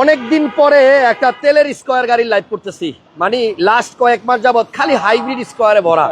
অনেক দিন পরে একটা তেলের স্কোয়ার গাড়ির লাইভ করতেছি মানে লাস্ট কয়েক মাস যাবৎ খালি হাইব্রিড স্কোয়ারে ভরা।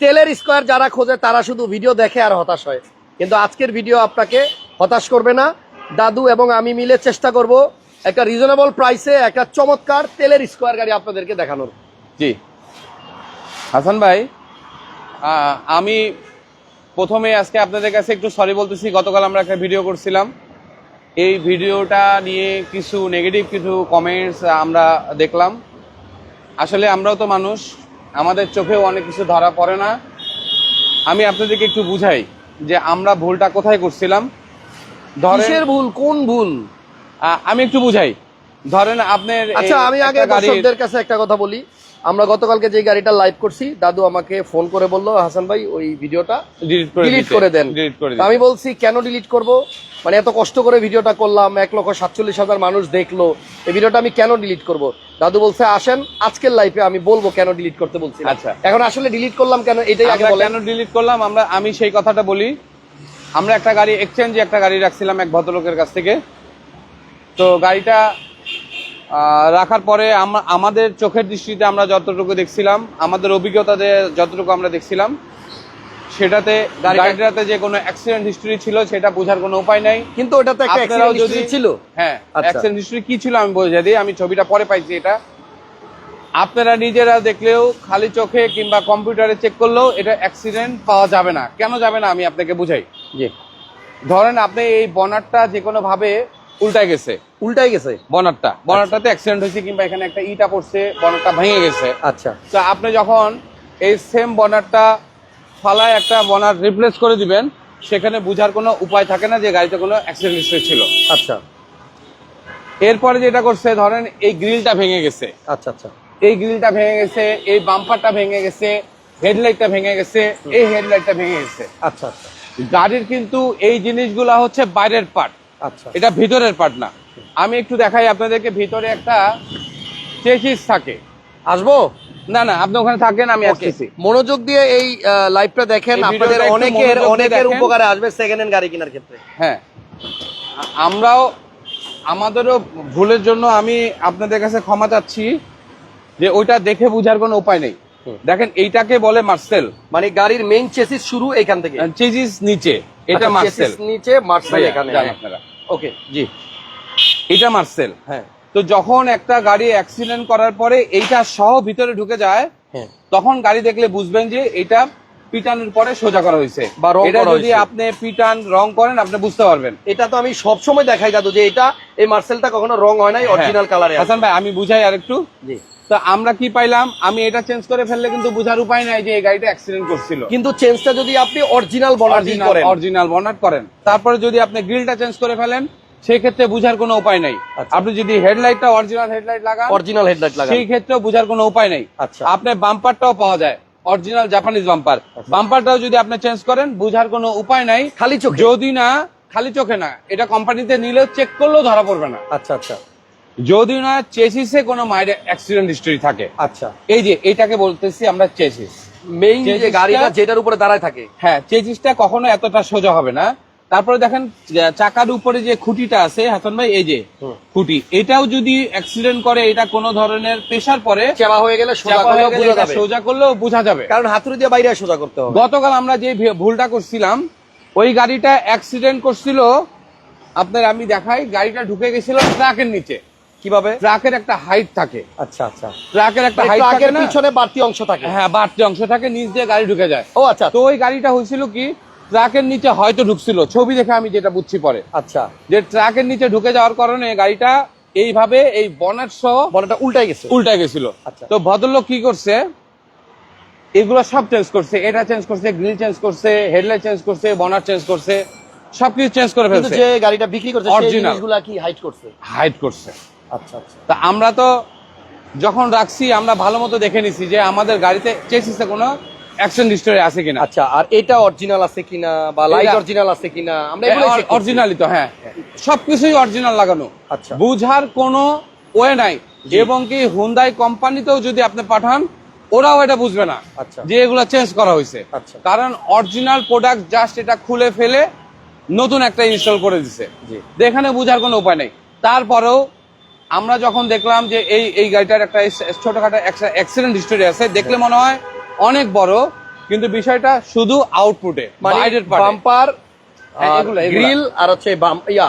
তেলের স্কোয়ার যারা খোঁজে, তারা শুধু ভিডিও দেখে আর হতাশ হয়। কিন্তু আজকের ভিডিও আপনাকে হতাশ করবে না। দাদু এবং আমি মিলে চেষ্টা করব একটা রিজনেবল প্রাইসে একটা চমৎকার তেলের স্কোয়ার গাড়ি আপনাদেরকে দেখানোর। জি। হাসান ভাই আমি প্রথমে আজকে আপনাদের কাছে একটু সরি বলতেছি। গতকাল আমরা একটা ভিডিও করছিলাম। এই ভিডিওটা নিয়ে কিছু নেগেটিভ কিছু কমেন্টস আমরা দেখলাম। আসলে আমরাও তো মানুষ আমাদের চোখেও অনেক কিছু ধরা পড়ে না। আমি আপনাদেরকে একটু বুঝাই যে আমরা ভুলটা কোথায় করছিলাম। ধরেন ভুল? কোন ভুল? আমি একটু বুঝাই। ধরেন আপনার আচ্ছা আমি আগে দর্শকদের কাছে একটা কথা বলি। আমরা গতকালকে যে গাড়িটা লাইভ করছি দাদু আমাকে ফোন করে বলল হাসান ভাই ওই ভিডিওটা ডিলিট করে ডিলিট করে দেন। আমি বলছি কেন ডিলিট করব? মানে এত কষ্ট করে ভিডিওটা করলাম এক লক্ষ সাতচল্লিশ হাজার মানুষ দেখল এই ভিডিওটা আমি কেন ডিলিট করব? দাদু বলছে আসেন আজকের লাইফে আমি বলব কেন ডিলিট করতে বলছি আচ্ছা। এখন আসলে ডিলিট করলাম কেন এটাই আগে কেন ডিলিট করলাম? আমরা আমি সেই কথাটা বলি। আমরা একটা গাড়ি এক্সচেঞ্জে একটা গাড়ি রাখছিলাম এক ভদ্রলোকের কাছ থেকে। তো গাড়িটা রাখার পরে আমাদের চোখের দৃষ্টিতে আমরা যতটুকু দেখছিলাম আমাদের অভিজ্ঞতাতে যতটুকু আমরা দেখছিলাম সেটাতে গাড়িটা- গাড়িটাতে যে কোনো অ্যাক্সিডেন্ট হিস্ট্রি ছিল সেটা বোঝার কোনো উপায় নাই। কিন্তু ওটা তো একটা যদি ছিল। হ্যাঁ আচ্ছা। অ্যাক্সিডেন্ট হিস্ট্রি কি ছিল আমি বোঝা দিই আমি ছবিটা পরে পাইছি এটা। আপনারা নিজেরা দেখলেও খালি চোখে কিংবা কম্পিউটারে চেক করলেও এটা অ্যাক্সিডেন্ট পাওয়া যাবে না। কেন যাবে না আমি আপনাকে বুঝাই। জি। ধরেন আপনি এই বনারটা যে কোনো উল্টায় গেছে। উল্টাই গেছে? বনারটা বনারটাতে অ্যাক্সিডেন্ট হয়েছে কিংবা এখানে একটা ইটা পড়ছে বনারটা ভেঙে গেছে। আচ্ছা। তো আপনি যখন এই সেম বনারটা ফালায় একটা বনার রিপ্লেস করে দিবেন সেখানে বুঝার কোনো উপায় থাকে না যে গাড়িতে কোনো অ্যাক্সিডেন্ট হিস্ট্রি ছিল আচ্ছা। এরপরে যেটা করছে ধরেন এই গ্রিলটা ভেঙে গেছে। আচ্ছা আচ্ছা। এই গ্রিলটা ভেঙে গেছে এই বাম্পারটা ভেঙে গেছে হেডলাইটটা ভেঙে গেছে এই হেডলাইটটা ভেঙে গেছে। আচ্ছা আচ্ছা। গাড়ির কিন্তু এই জিনিসগুলা হচ্ছে বাইরের পার্ট আচ্ছা এটা ভিতরের পার্ট না। আমি একটু দেখাই আপনাদেরকে ভিতরে একটা চেসিস থাকে। আসব? না না আপনি ওখানে থাকেন আমি আসতেছি। মনোযোগ দিয়ে এই লাইভটা দেখেন। আপনাদের অনেকের অনেকের উপকারে আসবে সেকেন্ড হ্যান্ড গাড়ি কেনার ক্ষেত্রে। হ্যাঁ। আমরাও আমাদেরও ভুলের জন্য আমি আপনাদের কাছে ক্ষমা চাচ্ছি যে ওইটা দেখে বুঝার কোনো উপায় নেই। দেখেন এইটাকে বলে মার্সেল মানে গাড়ির মেইন চেসিস শুরু এখান থেকে। চেসিস নিচে। এটা আচ্ছা, মার্সেল নিচে মার্সেল এখানে। আপনারা। ওকে জি। এটা মার্সেল হ্যাঁ। তো যখন একটা গাড়ি অ্যাক্সিডেন্ট করার পরে এইটা সহ ভিতরে ঢুকে যায় হ্যাঁ। তখন গাড়ি দেখলে বুঝবেন যে এটা পিটানোর পরে সোজা করা হয়েছে। বা রং এটা যদি আপনি পিটান রং করেন আপনি বুঝতে পারবেন। এটা তো আমি সব সময় দেখাই দাদু যে এটা এই মার্সেলটা কখনো রং হয় নাই অরিজিনাল কালারে হ্যাঁ। হাসান ভাই আমি বুঝাই আরেকটু। জি। তো আমরা কি পাইলাম? আমি এটা চেঞ্জ করে ফেললে কিন্তু বুঝার উপায় নাই যে এই গাড়িটা অ্যাক্সিডেন্ট করছিল। কিন্তু চেঞ্জটা যদি আপনি অরিজিনাল বনার্জি অরিজিনাল করেন। অরিজিনাল বনাট করেন। তারপরে যদি আপনি গ্রিলটা চেঞ্জ করে ফেলেন সেই ক্ষেত্রে বুঝার কোনো উপায় নাই। আচ্ছা। আপনি যদি হেডলাইটটা অরিজিনাল হেডলাইট লাগান অরিজিনাল হেডলাইট লাগান। সেই ক্ষেত্রে বুঝার কোনো উপায় নাই। আচ্ছা। আপনার বাম্পারটাও পাওয়া যায়। অরিজিনাল জাপানিজ বাম্পার বাম্পারটাও যদি আপনি চেঞ্জ করেন বুঝার কোনো উপায় নাই। খালি চোখে? যদি না খালি চোখে না। এটা কোম্পানিতে নিলেও চেক করলেও ধরা পড়বে না। আচ্ছা আচ্ছা। যদি না চেসিসে কোনো মায়ের অ্যাক্সিডেন্ট হিস্ট্রি থাকে। আচ্ছা। এই যে এটাকে বলতেছি আমরা চেসিস মেইন যে গাড়িটা যেটার উপরে দাঁড়ায় থাকে। হ্যাঁ চেসিসটা কখনো এতটা সোজা হবে না। তারপরে দেখেন চাকার উপরে যে খুঁটিটা আছে হাসান ভাই এই যে খুঁটি এটাও যদি অ্যাক্সিডেন্ট করে এটা কোনো ধরনের প্রেশার পরে চাপা হয়ে গেলে সোজা করলেও বোঝা যাবে। কারণ হাতুড়ি দিয়ে বাইরে সোজা করতে হবে। গতকাল আমরা যে ভুলটা করছিলাম ওই গাড়িটা অ্যাক্সিডেন্ট করছিল আপনার আমি দেখাই গাড়িটা ঢুকে গেছিল ট্রাকের নিচে। কীভাবে? ট্রাকের একটা হাইট থাকে। আচ্ছা আচ্ছা। ট্রাকের একটা হাইট থাকে না? পিছনে বাড়তি অংশ থাকে। হ্যাঁ বাড়তি অংশ থাকে নিচ দিয়ে গাড়ি ঢুকে যায়। ও আচ্ছা। তো ওই গাড়িটা হয়েছিল কি ট্রাকের নিচে হয়তো ঢুকছিল ছবি দেখে আমি যেটা বুঝছি পরে। আচ্ছা। যে ট্রাকের নিচে ঢুকে যাওয়ার কারণে গাড়িটা এইভাবে এই বনেট সহ বনাটা উল্টাই গেছে। উল্টা গেছিল। আচ্ছা। তো ভদ্রলোক কি করছে এগুলো সব চেঞ্জ করছে এটা চেঞ্জ করছে গ্রিল চেঞ্জ করছে হেডলাইট চেঞ্জ করছে বনার চেঞ্জ করছে সবকিছু চেঞ্জ করে ফেলছে। যে গাড়িটা বিক্রি করছে সেই। জিনিসগুলা কি হাইট করছে? হাইড করছে। তা আমরা তো যখন রাখছি আমরা ভালো মতো দেখে নিছি যে আমাদের গাড়িতে চেসিসে কোনো অ্যাকশন আছে কিনা। আচ্ছা আর এটা অরিজিনাল আছে কিনা বা লাইট অরিজিনাল আছে কিনা আমরা অরিজিনালি তো হ্যাঁ। সবকিছুই অরিজিনাল লাগানো। আচ্ছা। বুঝার কোনো ওয়ে নাই। এবং কি হুন্দাই কোম্পানিতেও যদি আপনি পাঠান ওরাও এটা বুঝবে না আচ্ছা। যে এগুলো চেঞ্জ করা হয়েছে। আচ্ছা। কারণ অরিজিনাল প্রোডাক্ট জাস্ট এটা খুলে ফেলে নতুন একটা ইনস্টল করে দিছে। এখানে বুঝার কোনো উপায় নেই। তারপরেও আমরা যখন দেখলাম যে এই এই গাড়িটার একটা ছোটখাটো অ্যাক্সিডেন্ট হিস্টোরি আছে দেখলে মনে হয় অনেক বড় কিন্তু বিষয়টা শুধু আউটপুটে মানে বাম্পার হ্যাঁ। গ্রিল আর হচ্ছে ইয়া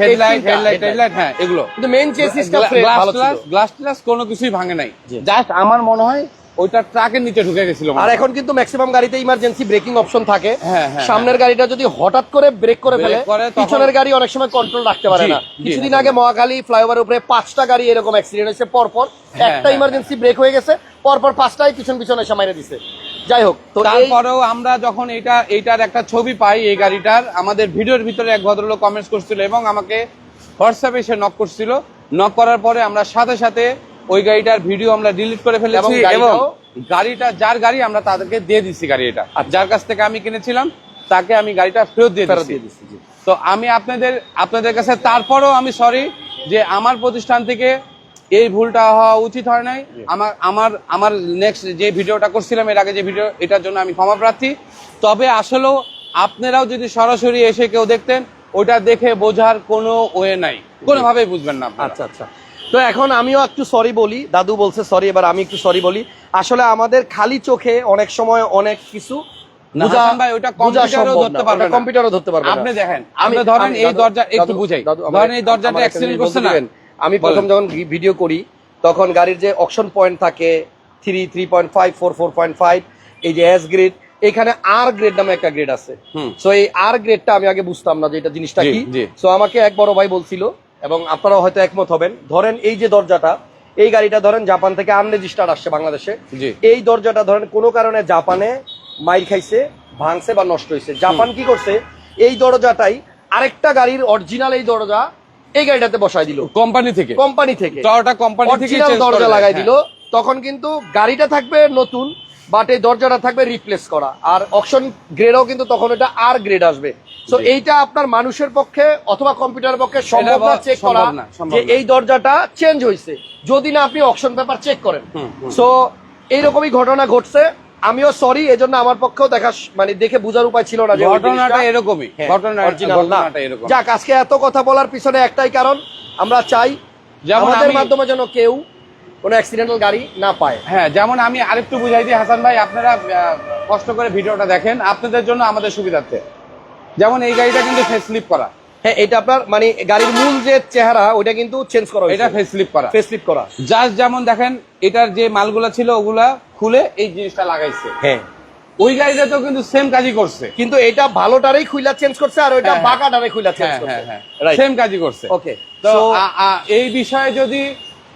হেডলাইট হেডলাইট হেডলাইট হ্যাঁ এগুলো। কিন্তু মেইন চেসিসটা গ্লাস গ্লাস গ্লাস গ্লাস কোনো কিছুই ভাঙে নাই। জাস্ট আমার মনে হয় ওইটা ট্রাকের নিচে ঢুকে গেছিল আর এখন কিন্তু ম্যাক্সিমাম গাড়িতে ইমার্জেন্সি ব্রেকিং অপশন থাকে। হ্যাঁ, হ্যাঁ, সামনের গাড়িটা যদি হঠাৎ করে ব্রেক করে ফেলে পিছনের গাড়ি অনেক সময় কন্ট্রোল রাখতে পারে না। কিছুদিন হ্যাঁ। আগে মহাখালী ফ্লাইওভারের উপরে পাঁচটা গাড়ি এরকম অ্যাক্সিডেন্ট হয়েছে পরপর। হ্যাঁ, একটা হ্যাঁ, ইমার্জেন্সি ব্রেক হয়ে গেছে পরপর পাঁচটাই পিছন পিছন এসে মাইরে দিছে। যাই হোক তো তারপরেও আমরা যখন এটা এইটার একটা ছবি পাই এই গাড়িটার আমাদের ভিডিওর ভিতরে এক ভদ্রলোক কমেন্টস করছিল এবং আমাকে হোয়াটসঅ্যাপে এসে নক করছিল। নক করার পরে আমরা সাথে সাথে ওই গাড়িটার ভিডিও আমরা ডিলিট করে ফেলেছি এবং গাড়িটা যার গাড়ি আমরা তাদেরকে দিয়ে দিচ্ছি গাড়ি এটা আর যার কাছ থেকে আমি কিনেছিলাম তাকে আমি গাড়িটা ফেরত দিয়ে ফেরত দিচ্ছি দিয়ে দিচ্ছি তো আমি আপনাদের আপনাদের কাছে তারপরও আমি সরি যে আমার প্রতিষ্ঠান থেকে এই ভুলটা হওয়া উচিত হয় নাই। আমার আমার আমার নেক্সট যে ভিডিওটা করছিলাম এর আগে যে ভিডিও এটার জন্য আমি ক্ষমা প্রার্থী। তবে আসলেও আপনারাও যদি সরাসরি এসে কেউ দেখতেন ওটা দেখে বোঝার কোনো ওয়ে নাই। কোনোভাবেই বুঝবেন না আচ্ছা আচ্ছা। তো এখন আমিও একটু সরি বলি দাদু বলছে সরি এবার আমি একটু সরি বলি। আসলে আমাদের খালি চোখে অনেক সময় অনেক কিছু কম্পিউটারও ধরতে পারবে আপনি দেখেন আমি আপনি ধরেন এই দরজা একটু বুঝাই। ধরেন এই দরজাটা অ্যাক্সিডেন্ট করছে না। আমি প্রথম যখন ভিডিও করি তখন গাড়ির যে অকশন পয়েন্ট থাকে three three point five four four point five এই যে এস গ্রেড এখানে আর গ্রেড নামে একটা গ্রেড আছে। সো এই আর গ্রেডটা আমি আগে বুঝতাম না যে এটা জিনিসটা কি। সো আমাকে এক বড় ভাই বলছিল এবং আপনারাও হয়তো একমত হবেন। ধরেন এই যে দরজাটা এই গাড়িটা ধরেন জাপান থেকে আনরেজিস্টার্ড আসছে বাংলাদেশে। এই দরজাটা ধরেন কোনো কারণে জাপানে মাইর খাইছে ভাঙছে বা নষ্ট হয়েছে জাপান কি করছে? এই দরজাটাই আরেকটা গাড়ির অরিজিনাল এই দরজা এই গাড়িটাতে বসায় দিল। কোম্পানি থেকে। কোম্পানি থেকে। টয়োটা কোম্পানি থেকে দরজা লাগাই দিল। তখন কিন্তু গাড়িটা থাকবে নতুন বাট এই দরজাটা থাকবে রিপ্লেস করা। আর অপশন গ্রেডও কিন্তু তখন এটা আর গ্রেড আসবে। সো এইটা আপনার মানুষের পক্ষে অথবা কম্পিউটারের পক্ষে সম্ভব না চেক করা যে এই দরজাটা চেঞ্জ হয়েছে। যদি না আপনি অপশন পেপার চেক করেন। সো এইরকমই ঘটনা ঘটছে। আমিও সরি এজন্য আমার পক্ষেও দেখা মানে দেখে বোঝার উপায় ছিল না ঘটনাটা এরকমই হ্যাঁ। ঘটনাটা এরকম। যাক আজকে এত কথা বলার পিছনে একটাই কারণ আমরা চাই আমাদের মাধ্যমে যেন কেউ কোনো অ্যাক্সিডেন্টাল গাড়ি না পায়। হ্যাঁ যেমন আমি আরেকটু বুঝাই দিই হাসান ভাই আপনারা কষ্ট করে ভিডিওটা দেখেন আপনাদের জন্য আমাদের সুবিধার্থে। যেমন এই গাড়িটা কিন্তু ফেসলিপ করা। হ্যাঁ এটা আপনার মানে গাড়ির মূল যে চেহারা ওইটা কিন্তু চেঞ্জ করা এটা ফেসলিপ করা। ফেসলিপ করা। জাস্ট যেমন দেখেন এটার যে মালগুলা ছিল ওগুলা খুলে এই জিনিসটা লাগাইছে। হ্যাঁ। ওই গাড়িটা তো কিন্তু সেম কাজই করছে। কিন্তু এটা ভালোটারই খুইলা চেঞ্জ করছে আর ওইটা হ্যাঁ, হ্যাঁ। বাঁকাটারে খুইলা চেঞ্জ হ্যাঁ করছে। সেম কাজই করছে। ওকে তো এই বিষয়ে যদি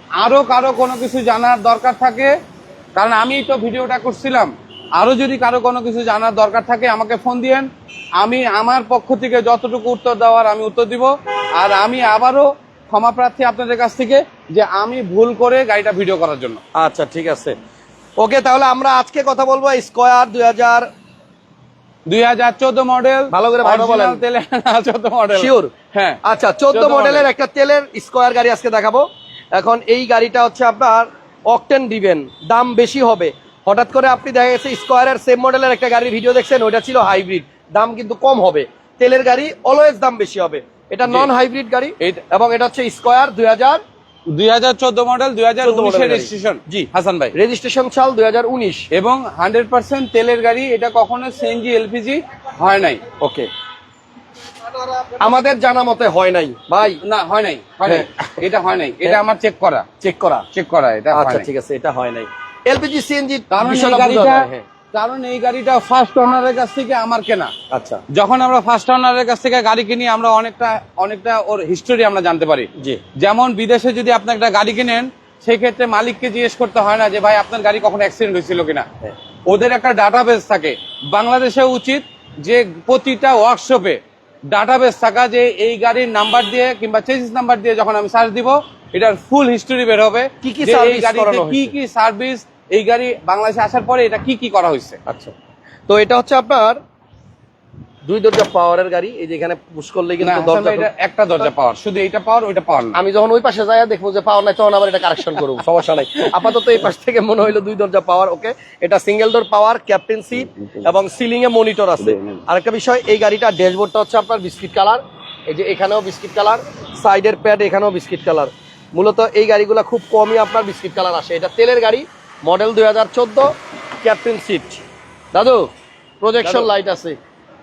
আরও কারও কোনো কিছু জানার দরকার থাকে? কারণ আমি তো ভিডিওটা করছিলাম। আরও যদি কারও কোনো কিছু জানার দরকার থাকে আমাকে ফোন দিয়েন। আমি আমার পক্ষ থেকে যতটুকু উত্তর দেওয়ার আমি উত্তর দিব। আর আমি আবারও ক্ষমা প্রার্থী আপনাদের কাছ থেকে যে আমি ভুল করে গাড়িটা ভিডিও করার জন্য। আচ্ছা ঠিক আছে। ওকে তাহলে আমরা আজকে কথা বলব স্কোয়ার দুই হাজার দুই হাজার চোদ্দ মডেল। ভালো করে ভালো বলেন। তেলে চোদ্দ মডেল। শিওর হ্যাঁ। আচ্ছা চোদ্দ মডেলের একটা তেলের স্কোয়ার গাড়ি আজকে দেখাবো। এখন এই গাড়িটা হচ্ছে আপনার অকটেন দিবেন দাম বেশি হবে। হঠাৎ করে আপনি দেখা গেছে স্কোয়ারের সেম মডেলের একটা গাড়ির ভিডিও দেখছেন ওটা ছিল হাইব্রিড দাম কিন্তু কম হবে। তেলের গাড়ি অলওয়েজ দাম বেশি হবে। এটা নন হাইব্রিড গাড়ি এবং এটা হচ্ছে স্কোয়ার দুই হাজার দুই হাজার চোদ্দ মডেল দুই হাজার 14 উনিশের model গাড়ি। রেজিস্ট্রেশন জি। হাসান ভাই। রেজিস্ট্রেশন সাল দুই হাজার উনিশ। এবং হান্ড্রেড পার্সেন্ট তেলের গাড়ি এটা কখনো সিএনজি এলপিজি হয় নাই। ওকে আমাদের জানা মতে হয় নাই। ভাই। না হয় নাই হয় নাই। এটা হয় নাই এটা আমার চেক করা। চেক করা। চেক করা এটা আচ্ছা ঠিক আছে এটা হয় নাই। এলপিজি সিএনজি কারণ এই গাড়িটা কারণ এই গাড়িটা ফার্স্ট ওনারের কাছ থেকে আমার কেনা। আচ্ছা। যখন আমরা ফার্স্ট ওনারের কাছ থেকে গাড়ি কিনি আমরা অনেকটা অনেকটা ওর হিস্টোরি আমরা জানতে পারি। জি। যেমন বিদেশে যদি আপনি একটা গাড়ি কিনেন সেই ক্ষেত্রে মালিককে জিজ্ঞেস করতে হয় না যে ভাই আপনার গাড়ি কখন অ্যাক্সিডেন্ট হয়েছিল কিনা? হ্যাঁ। ওদের একটা ডাটাবেস থাকে। বাংলাদেশে উচিত যে প্রতিটা ওয়ার্কশপে ডাটাবেস থাকা যে এই গাড়ির নাম্বার দিয়ে কিংবা চেসিস নাম্বার দিয়ে যখন আমি সার্চ দিব এটার ফুল হিস্টোরি বের হবে কি কি এই গাড়িতে কি কি সার্ভিস এই গাড়ি বাংলাদেশে আসার পরে এটা কি কি করা হয়েছে। আচ্ছা। তো এটা হচ্ছে আপনার দুই দরজা পাওয়ারের গাড়ি এই যে এখানে পুশ করলে কিন্তু দরজা এটা একটা দরজা পাওয়ার শুধু এইটা পাওয়ার ওইটা পাওয়ার না। আমি যখন ওই পাশে যাই দেখব যে পাওয়ার নাই তখন আবার এটা কারেকশন করব সমস্যা নাই। আপাতত এই পাশ থেকে মনে হইল দুই দরজা পাওয়ার ওকে এটা single door power captain seat এবং সিলিং এ মনিটর আছে। আরেকটা বিষয় এই গাড়িটা ড্যাশবোর্ডটা হচ্ছে আপনার বিস্কিট কালার এই যে এখানেও বিস্কিট কালার সাইডের প্যাড এখানেও বিস্কিট কালার মূলত এই গাড়িগুলো খুব কমই আপনার বিস্কিট কালার আসে। এটা তেলের গাড়ি মডেল দুই হাজার চোদ্দ ক্যাপ্টেন সিট দাদু প্রজেকশন লাইট আছে।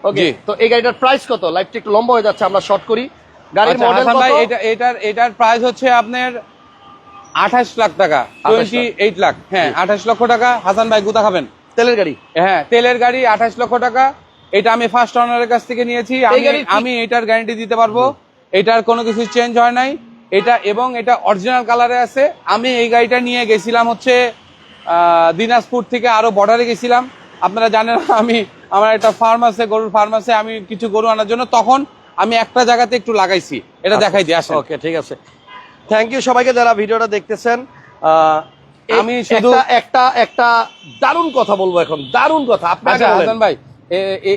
ওকে তো এই গাড়িটার প্রাইস কত? লাইটটা একটু লম্বা হয়ে যাচ্ছে আমরা শর্ট করি। গাড়ির আচ্ছা, মডেল কত? এটা এটার এটার প্রাইস হচ্ছে আপনার আঠাশ লাখ টাকা 28 এইট লাখ। হ্যাঁ আঠাশ লক্ষ টাকা। হাসান ভাই গুতা খাবেন। তেলের গাড়ি? হ্যাঁ তেলের গাড়ি আঠাশ লক্ষ টাকা। এটা আমি ফার্স্ট অনারের কাছ থেকে নিয়েছি। আমি আমি এটার গ্যারান্টি দিতে পারব। এটার কোনো কিছু চেঞ্জ হয় নাই। এটা এবং এটা অরিজিনাল কালারে আছে। আমি এই গাড়িটা নিয়ে গেছিলাম হচ্ছে আহ, দিনাজপুর থেকে আরও বর্ডারে গেছিলাম। আপনারা জানেন আমি আমার একটা ফার্ম আছে গরুর ফার্ম আছে আমি কিছু গরু আনার জন্য তখন আমি একটা জায়গাতে একটু লাগাইছি। এটা দেখাই দিই আসেন। ওকে ঠিক আছে। থ্যাংক ইউ সবাইকে যারা ভিডিওটা দেখতেছেন। আমি শুধু- একটা একটা দারুণ কথা বলব এখন। দারুণ কথা আপনাকে আচ্ছা হাসান ভাই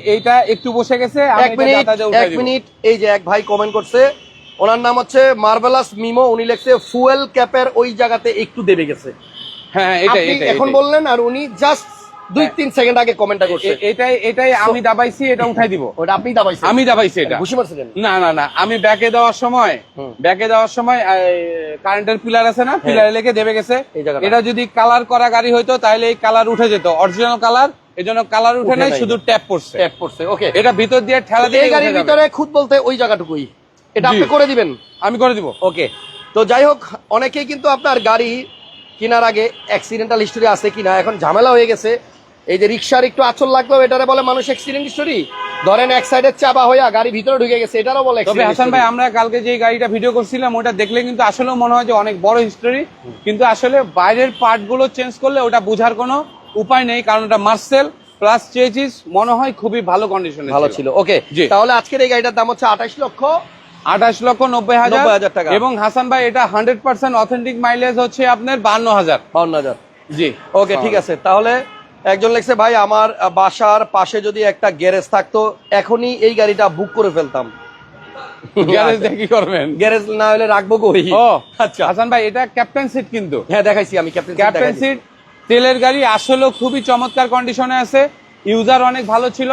এইটা একটু বসে গেছে আমি এক এটা মিনিট এক মিনিট এই যে এক ভাই কমেন্ট করছে ওনার নাম হচ্ছে মার্বেলাস মিমো উনি লিখছে ফুয়েল ক্যাপের ওই জায়গাতে একটু দেবে গেছে। হ্যাঁ এটাই আপনি এখন বললেন আর উনি জাস্ট দুই হ্যাঁ। তিন সেকেন্ড আগে কমেন্টটা করছে। এটাই এটাই আমি দাবাইছি এটা উঠাই দিব। ওটা আপনি দাবাইছেন? আমি দাবাইছি এটা। ঘুষি না না না আমি ব্যাকে দেওয়ার সময়। ব্যাকে দেওয়ার সময় কারেন্টের পিলার আছে না? পিলারে লেগে দেবে গেছে। এটা যদি কালার করা গাড়ি হইতো তাহলে এই কালার উঠে যেত। অরিজিনাল কালার কালার উঠে নাই। শুধু ট্যাপ পড়ছে ট্যাপ করছে ওকে এটা ভিতর দিয়ে ঠেলা দিয়ে এই গাড়ির ভিতরে খুদ বলতে ওই জায়গাটুকুই। এটা আপনি করে দিবেন? আমি করে দিব। ওকে তো যাই হোক অনেকেই কিন্তু আপনার গাড়ি কেনার আগে অ্যাক্সিডেন্টাল হিস্টোরি আছে কিনা এখন ঝামেলা হয়ে গেছে। এই যে রিক্সার একটু আচল লাগলেও এটারে বলে মানুষ অ্যাক্সিডেন্ট হিস্টোরি ধরেন এক সাইডের চাপা হইয়া গাড়ি ভিতরে ঢুকে গেছে এটারও বলে তবে হাসান ভাই আমরা কালকে যে গাড়িটা ভিডিও করছিলাম ওটা দেখলে কিন্তু আসলেও মনে হয় যে অনেক বড় হিস্টোরি কিন্তু আসলে বাইরের পার্টগুলো চেঞ্জ করলে ওটা বোঝার কোনো উপায় নেই কারণ ওটা মার্সেল প্লাস চেজিস মনে হয় খুবই ভালো কন্ডিশনে ভালো ছিল। ওকে তাহলে আজকের এই গাড়িটার দাম হচ্ছে আঠাশ লক্ষ। আঠাশ লক্ষ নব্বই হাজার। 90,000 টাকা। এবং হাসান ভাই এটা হান্ড্রেড পার্সেন্ট অথেন্টিক মাইলেজ হচ্ছে আপনার বান্ন হাজার। বান্ন হাজার। জি। ওকে ঠিক আছে তাহলে একজন লেখছে ভাই আমার বাসার পাশে যদি একটা গ্যারেজ থাকতো এখনই এই গাড়িটা বুক করে ফেলতাম। গ্যারেজ কি করবেন? গ্যারেজ না হলে রাখব কই? ও আচ্ছা। হাসান ভাই এটা ক্যাপ্টেন সিট কিন্তু। হ্যাঁ দেখাইছি আমি ক্যাপ্টেন ক্যাপ্টেন সিট তেলের গাড়ি খুবই চমৎকার কন্ডিশনে আছে। ইউজার অনেক ভালো ছিল।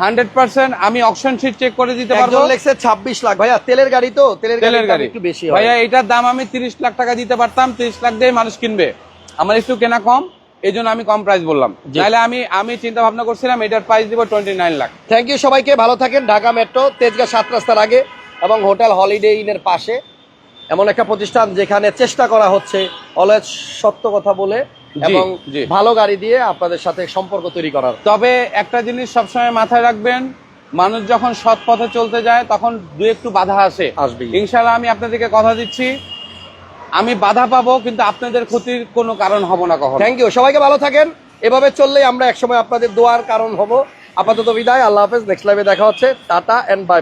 হান্ড্রেড পার্সেন্ট আমি অপশন সিট চেক করে দিতে পারব। একজন লেখছে ছাব্বিশ লাখ। ভাইয়া তেলের গাড়ি তো তেলের গাড়ি গাড়ি। একটু বেশি ভাইয়া এটার দাম আমি তিরিশ লাখ টাকা দিতে পারতাম তিরিশ লাখ দিয়ে মানুষ কিনবে। আমার একটু কেনা কম। এই জন্য আমি কম প্রাইস বললাম। তাহলে আমি আমি চিন্তা ভাবনা করছিলাম এটার প্রাইস দিব twenty nine lakh thank you সবাইকে ভালো থাকেন। ঢাকা মেট্রো তেজগাঁ সাত রাস্তার আগে এবং হোটেল হলিডে ইনের পাশে। এমন একটা প্রতিষ্ঠান যেখানে চেষ্টা করা হচ্ছে অলওয়েজ সত্য কথা বলে এবং। ভালো গাড়ি দিয়ে আপনাদের সাথে সম্পর্ক তৈরি করার। তবে একটা জিনিস সবসময় মাথায় রাখবেন মানুষ যখন সৎ পথে চলতে যায় তখন দু একটু বাধা আসে। আসবে ইনশাল্লাহ আমি আপনাদেরকে কথা দিচ্ছি আমি বাধা পাবো, কিন্তু আপনাদের ক্ষতির কোনো কারণ হব না কখন। থ্যাংক ইউ সবাইকে ভালো থাকেন। এভাবে চললেই আমরা একসময় আপনাদের দোয়ার কারণ হব। আপাতত বিদায়। আল্লাহ হাফেজ। নেক্সট লাইভে দেখা হচ্ছে। Tata and by